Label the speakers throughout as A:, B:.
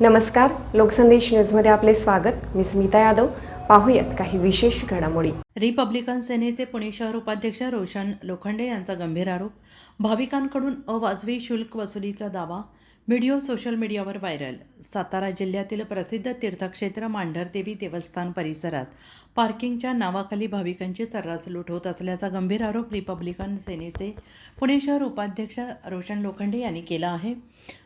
A: नमस्कार लोकसंदेश न्यूजमध्ये आपले स्वागत. मी स्मिता यादव. पाहूयात काही विशेष घडामोडी.
B: रिपब्लिकन सेनेचे पुणे शहर उपाध्यक्ष रोशन लोखंडे यांचा गंभीर आरोप. भाविकांकडून अवाजवी शुल्क वसुलीचा दावा. व्हिडिओ सोशल मीडियावर व्हायरल. सातारा जिल्ह्यातील प्रसिद्ध तीर्थक्षेत्र मांढरदेवी देवस्थान परिसरात पार्किंगच्या नावाखाली भाविकांची सर्रास लूट होत असल्याचा गंभीर आरोप रिपब्लिकन सेनेचे पुणे शहर उपाध्यक्ष रोशन लोखंडे यांनी केला आहे.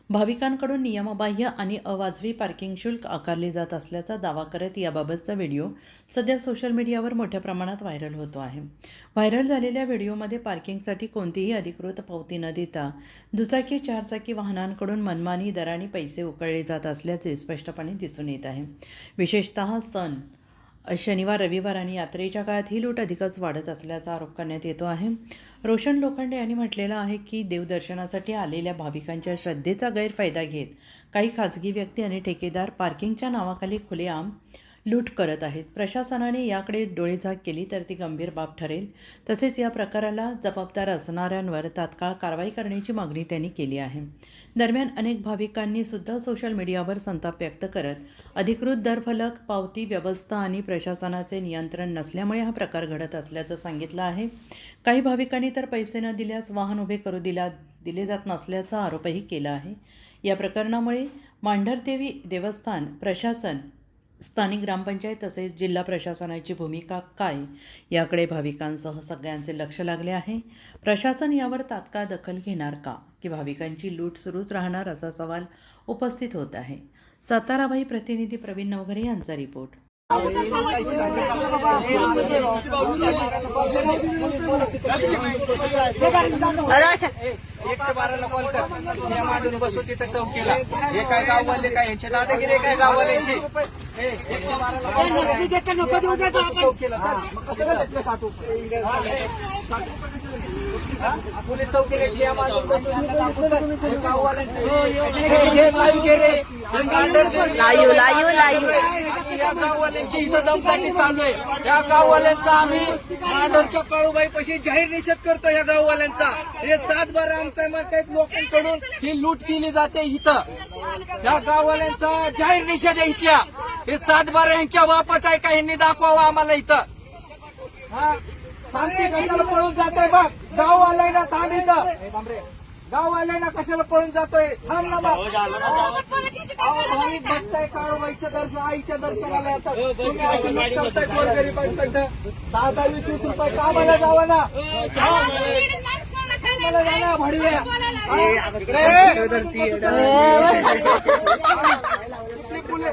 B: भाविकांकडून नियमबाह्य आणि अवाजवी पार्किंग शुल्क आकारले जात असल्याचा दावा करत याबाबतचा व्हिडिओ सध्या सोशल मीडियावर मोठ्या प्रमाणात व्हायरल होतो आहे. व्हायरल झालेल्या व्हिडिओमध्ये पार्किंगसाठी कोणतीही अधिकृत पावती न देता दुचाकी चारचाकी वाहनांकडून मनमानी दराने पैसे उकळले जात असल्याचे स्पष्टपणे दिसून येत आहे. विशेषतः सण शनिवार रविवार आणि यात्रेच्या काळात ही लूट अधिकच वाढत असल्याचा आरोप करण्यात येतो आहे. रोशन लोखंडे यांनी म्हटलेलं आहे की देवदर्शनासाठी आलेल्या भाविकांच्या श्रद्धेचा गैरफायदा घेत काही खाजगी व्यक्ती आणि ठेकेदार पार्किंगच्या नावाखाली खुलेआम लूट करत आहेत. प्रशासनाने याकडे डोळेझाक केली तर ती गंभीर बाब ठरेल. तसेच या प्रकाराला जबाबदार असणाऱ्यांवर तात्काळ कारवाई करण्याची मागणी त्यांनी केली आहे. दरम्यान अनेक भाविकांनी सुद्धा सोशल मीडियावर संताप व्यक्त करत अधिकृत दरफलक पावती व्यवस्था आणि प्रशासनाचे नियंत्रण नसल्यामुळे हा प्रकार घडत असल्याचं सांगितलं आहे. काही भाविकांनी तर पैसे न दिल्यास वाहन उभे करू दिला दिले जात नसल्याचा आरोपही केला आहे. या प्रकरणामुळे मांढरदेवी देवस्थान प्रशासन स्थानिक ग्रामपंचायत तसेच जिल्हा प्रशासनाची भूमिका काय याकडे भाविकांसह सगळ्यांचे लक्ष लागले आहे. प्रशासन यावर तात्काळ दखल घेणार का की भाविकांची लूट सुरूच राहणार असा सवाल उपस्थित होत आहे. साताराबाई प्रतिनिधी प्रवीण नवघरे यांचा रिपोर्ट.
C: एकशे बाराला कॉल कर या मांडून बसू तिथं चौकीला हे काय गाववाले काय यांचे दादागिरी काय गाववाल्यांची हे, बाराला call कर. चौकीला. हा? पोलीस चौकीला या मांडून बसू. हे गाववाल्यांचे. हे- हे live या गाववाल्यांची इथं दमदाटी चालू आहे. या गाववाल्यांचा आम्ही मांडरच्या काळूबाई पशी जाहीर निषेध करतो या गाववाल्यांचा. हे सात बारा आमच्या काही लोकांकडून ही लूट केली जाते इथं. या गाववाल्यांचा जाहीर निषेध आहे इथल्या. हे सात बारा यांच्या वापस आहे का यांनी दाखवावं आम्हाला इथं? हा? कशाला पळून जातोय बघ. गाववाल्यांना थांब इथं. हे थांब रे. गाव आलाय ना कशाला पळून जातोय थांब ना भाविक बसताय काळूबाईचं दर्शन आईच्या दर्शनाला येतात तुम्ही अशी लूट करताय गोरगरिबांकडनं दहा दहा वीस वीस रुपये कामाला जावं ना कामाला जा ना भडव्या हा? कुठली?